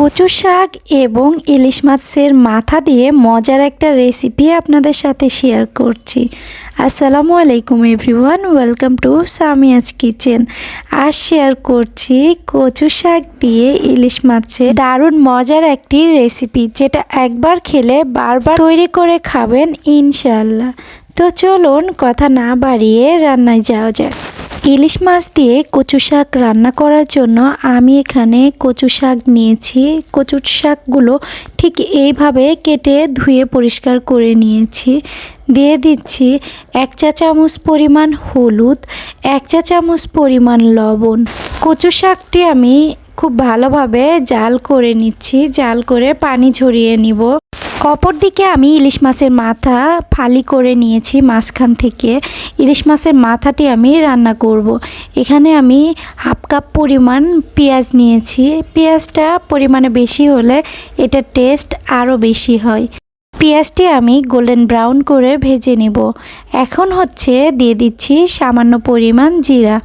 কচু শাক এবং ইলিশ মাছের মাথা দিয়ে মজার একটা রেসিপি আপনাদের সাথে শেয়ার করছি। আসসালামু আলাইকুম everyone welcome to Samiya's kitchen R share করছি কচু শাক দিয়ে ইলিশ মাছের দারুণ মজার একটি রেসিপি যেটা একবার খেলে বারবার তৈরি করে খাবেন ইনশাল্লাহ তো চলুন কথা না বাড়িয়ে রান্নায় যাওয়া যাক। ইলিশ মাছ দিয়ে কচু শাক রান্না করার জন্য আমি এখানে কচু শাক নিয়েছি। কচু শাকগুলো ঠিক এইভাবে কেটে ধুয়ে পরিষ্কার করে নিয়েছি। দিয়ে দিচ্ছি এক চা চামচ পরিমাণ হলুদ, এক চা চামচ পরিমাণ লবণ। কচু শাকটি আমি খুব ভালোভাবে জাল করে নিচ্ছি। জাল করে পানি ঝরিয়ে নিব। অপরদিকে আমি ইলিশ মাছের মাথা ফালি করে নিয়েছি মাঝখান থেকে। ইলিশ মাছের মাথাটি আমি রান্না করব। এখানে আমি হাফ কাপ পরিমাণ পেঁয়াজ নিয়েছি। পেঁয়াজটা পরিমাণে বেশি হলে এটা টেস্ট আরও বেশি হয়। পেঁয়াজটি আমি গোল্ডেন ব্রাউন করে ভেজে নেব। এখন হচ্ছে দিয়ে দিচ্ছি সামান্য পরিমাণ জিরা।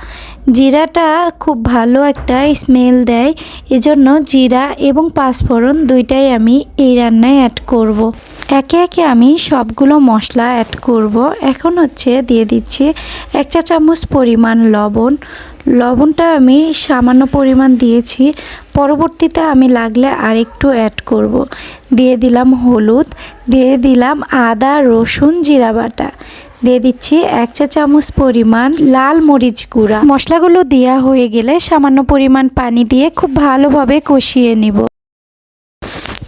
জিরাটা খুব ভালো একটা স্মেল দেয়, এজন্য জিরা এবং পাঁচফোড়ন দুইটাই আমি এই রান্নায় অ্যাড করব। একে একে আমি সবগুলো মশলা অ্যাড করব। এখন হচ্ছে দিয়ে দিচ্ছি এক চা চামচ পরিমাণ লবণ। লবণটা আমি সামান্য পরিমাণ দিয়েছি। পরবর্তীতে আমি লাগলে আর একটু অ্যাড করব। দিয়ে দিলাম হলুদ, দিয়ে দিলাম আদা, রসুন, জিরা বাটা। দিয়ে দিচ্ছি এক চা চামচ পরিমাণ লাল মরিচ গুঁড়া। মশলাগুলো দেওয়া হয়ে গেলে সামান্য পরিমাণ পানি দিয়ে খুব ভালোভাবে কষিয়ে নিব।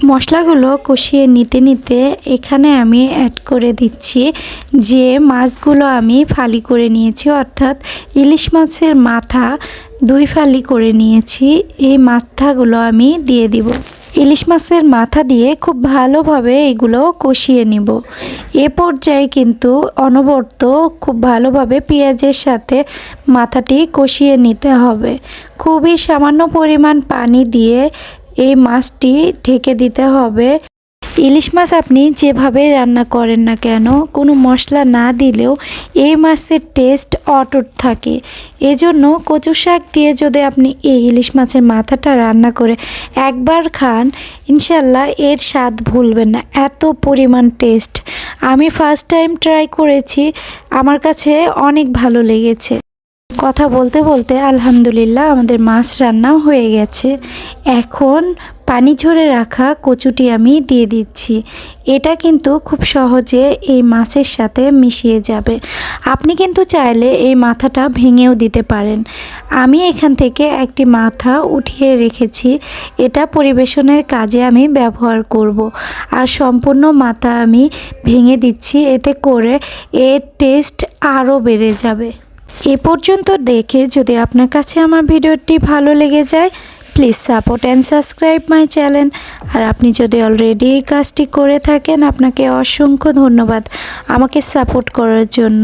মশলাগুলো কষিয়ে নিতে নিতে এখানে আমি অ্যাড করে দিচ্ছি যে মাছগুলো আমি ফালি করে নিয়েছি, অর্থাৎ ইলিশ মাছের মাথা দুই ফালি করে নিয়েছি, এই মাথাগুলো আমি দিয়ে দিব। ইলিশ মাছের মাথা দিয়ে খুব ভালোভাবে এগুলো কষিয়ে নিব। এ পর্যায়ে কিন্তু অনবর্ত খুব ভালোভাবে পেঁয়াজের সাথে মাথাটি কষিয়ে নিতে হবে। খুবই সামান্য পরিমাণ পানি দিয়ে এই মাছটি ঢেকে দিতে হবে। ইলিশ মাছ আপনি যেভাবে রান্না করেন না কেন, কোনো মশলা না দিলেও এই মাছের টেস্ট অটুট থাকে। এজন্য কচু শাক দিয়ে যদি আপনি এই ইলিশ মাছের মাথাটা রান্না করে একবার খান, ইনশাল্লাহ এর স্বাদ ভুলবেন না। এত পরিমাণ টেস্ট। আমি ফার্স্ট টাইম ট্রাই করেছি। আমার কাছে অনেক ভালো লেগেছে। কথা বলতে বলতে আলহামদুলিল্লাহ আমাদের মাছ রান্নাও হয়ে গেছে। এখন পানি ঝরে রাখা কচুটি আমি দিয়ে দিচ্ছি। এটা কিন্তু খুব সহজে এই মাছের সাথে মিশিয়ে যাবে। আপনি কিন্তু চাইলে এই মাথাটা ভেঙেও দিতে পারেন। আমি এখান থেকে একটি মাথা উঠিয়ে রেখেছি। এটা পরিবেশনের কাজে আমি ব্যবহার করব। আর সম্পূর্ণ মাথা আমি ভেঙে দিচ্ছি। এতে করে এর টেস্ট আরও বেড়ে যাবে। এ পর্যন্ত দেখে যদি আপনার কাছে আমার ভিডিওটি ভালো লেগে যায় please support and subscribe my channel আর আপনি যদি অলরেডি এই কাজটি করে থাকেন, আপনাকে অসংখ্য ধন্যবাদ আমাকে সাপোর্ট করার জন্য।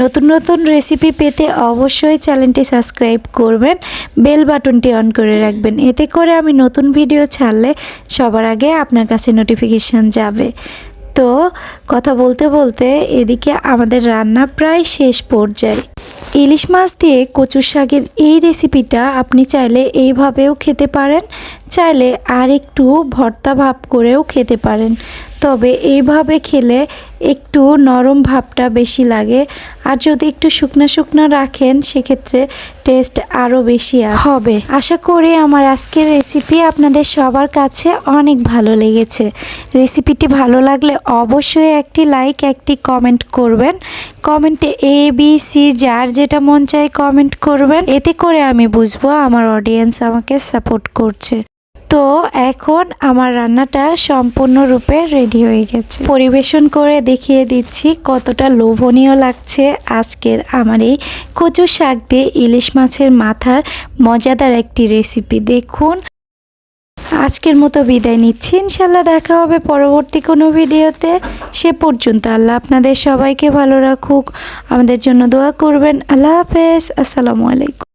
নতুন নতুন রেসিপি পেতে অবশ্যই চ্যানেলটি সাবস্ক্রাইব করবেন বেল বাটনটি অন করে রাখবেন। এতে করে আমি নতুন ভিডিও ছাড়লে সবার আগে আপনার কাছে নোটিফিকেশান যাবে। তো কথা বলতে বলতে এদিকে আমাদের রান্না প্রায় শেষ পর্যায়ে। ইলিশ মাছ দিয়ে কচুর শাকের এই রেসিপিটা আপনি চাইলে এইভাবেও খেতে পারেন, চাইলে আর একটু ভর্তা ভাব করেও খেতে পারেন। তবে এইভাবে খেলে একটু নরম ভাবটা বেশি লাগে। আর যদি একটু শুকনো শুকনো রাখেন, সেক্ষেত্রে টেস্ট আরও বেশি হবে। আশা করি আমার আজকের রেসিপি আপনাদের সবার কাছে অনেক ভালো লেগেছে। রেসিপিটি ভালো লাগলে অবশ্যই একটি লাইক একটি কমেন্ট করবেন। কমেন্টে এ বি সি যার যেটা মন চায় কমেন্ট করবেন। এতে করে আমি বুঝব আমার অডিয়েন্স আমাকে সাপোর্ট করছে। তো এখন আমার রান্নাটা সম্পূর্ণরূপে রেডি হয়ে গেছে। পরিবেশন করে দেখিয়ে দিচ্ছি কতটা লোভনীয় লাগছে আজকের আমার এই কচু শাক দিয়ে ইলিশ মাছের মাথার মজাদার একটি রেসিপি দেখুন। আজকের মতো বিদায় নিচ্ছি। ইনশাল্লাহ দেখা হবে পরবর্তী কোনো ভিডিওতে। সে পর্যন্ত আল্লাহ আপনাদের সবাইকে ভালো রাখুক। আমাদের জন্য দোয়া করবেন। আল্লাহ হাফেজ। আসসালামু আলাইকুম।